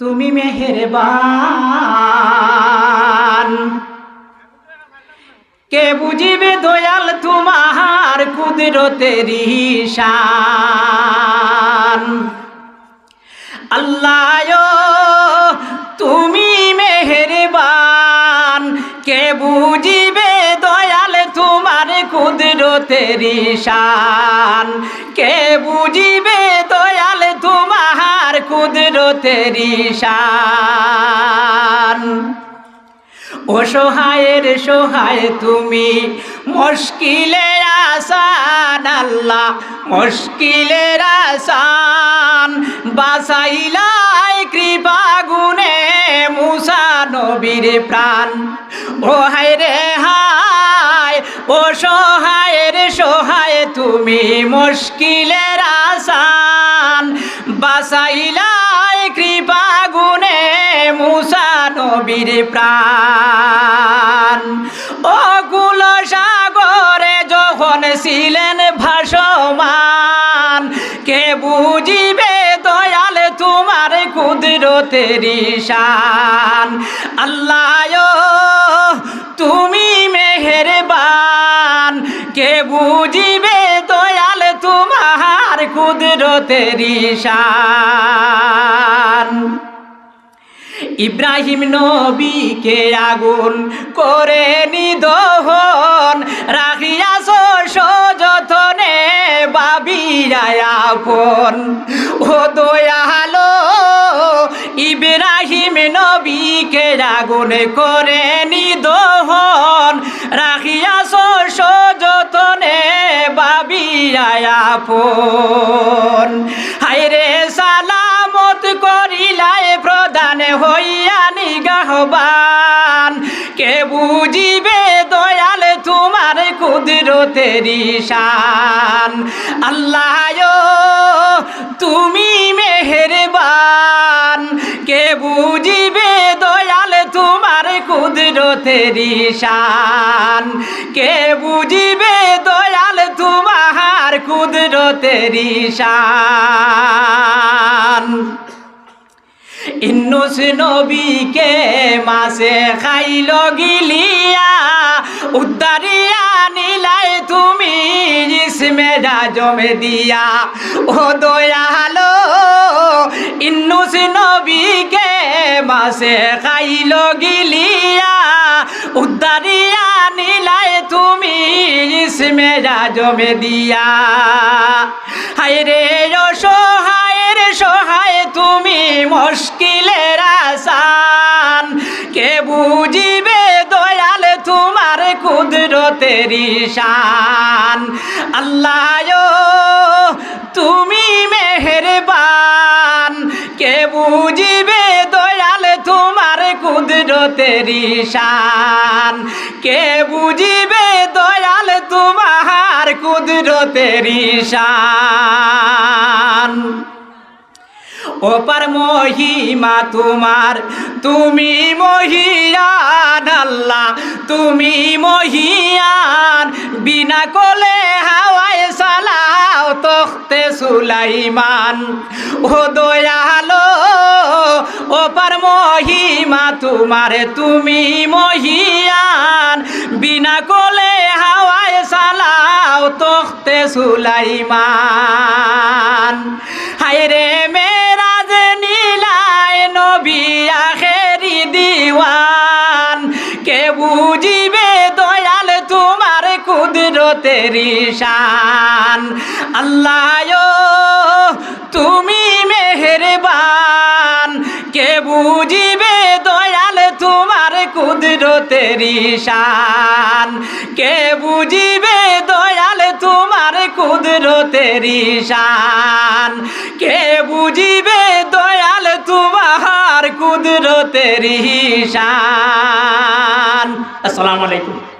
তুমি মেহেরবান। কে বুঝিবে দয়াল তোমার কুদরতের শান আল্লাহ তুমি মেহেরবান। কে বুঝিবে দয়াল তোমার কুদরতের শান কে বুঝিবে কুদরতের শান অসহায়ের সহায়, তুমি মুশকিলের আসান, আল্লাহ মুশকিলের আসান। বাসাইলাই কৃপা গুণে মুসা নবীর প্রাণ। ও হায় রে হায়, ও সহায়ের সহায়, তুমি মুশকিলের আসান। বাসাইলাই নবীর প্রাণ। ও গুল সাগরে যখন ছিলেন ভাসমান, কে বুঝিবে দয়াল তোমার কুদরতের শান আল্লাহ, তুমি মেহেরবান। কে বুঝিবে দয়াল তোমার কুদরতের শান ইব্রাহিম নবীকে আগুন করে নিদহন রাখিয়াছ সযতনে বাবিরায়াপন ও দয়ালো, ইব্রাহিম নবীকে আগুন করে নিদহন রাখিয়াছ সযতনে বাবিরায়াপন নিগাহবান কে বুঝিবে দয়াল তোমার কুদরতের শান আল্লাহ তুমি মেহেরবান। কে বুঝিবে দয়াল তোমার কুদরতের শান কে বুঝিবে দয়াল তোমার কুদরতের শান ইন্নুস নবীকে মাসে খাইল গিলিয়া উদ্দারিয়া নিলাই তুমি জিসমে জমে দিয়া। ও দয়ালো ইন্নুস নবীকে মাসে খাইল গিলিয়া উদ্দারিয়া নিলাই তুমি জিসমে জমে দিয়া। হায় রে সহায় তুমি মুশকিলের আসান। কে বুঝিবে দয়াল তোমার কুদরতের শান আল্লাহ তুমি মেহেরবান। কে বুঝিবে দয়াল তোমার কুদরতের শান কে বুঝিবে দয়াল তোমার কুদরতের শান ওপার মহিমা তোমার। তুমি মহিয়ান আল্লাহ, তুমি মহিয়ান। বিনা কোলে হাওয়ায় সালাও তখতে সুলাইমান। ও দয়ালো ওপার মহিমা তোমার, তুমি মহিয়ান। বিনা কোলে হাওয়ায় সালাও তখতে সুলাইমান। হায় রে মেরাজ শান। আল্লাহ তুমি মেহেরবান। কে বুঝিবে দয়াল তোমার কুদরতের শান কে বুঝিবে দয়াল তোমার কুদরতের শান কে বুঝিবে দয়াল তোমার কুদরতের শান আসসালামু আলাইকুম।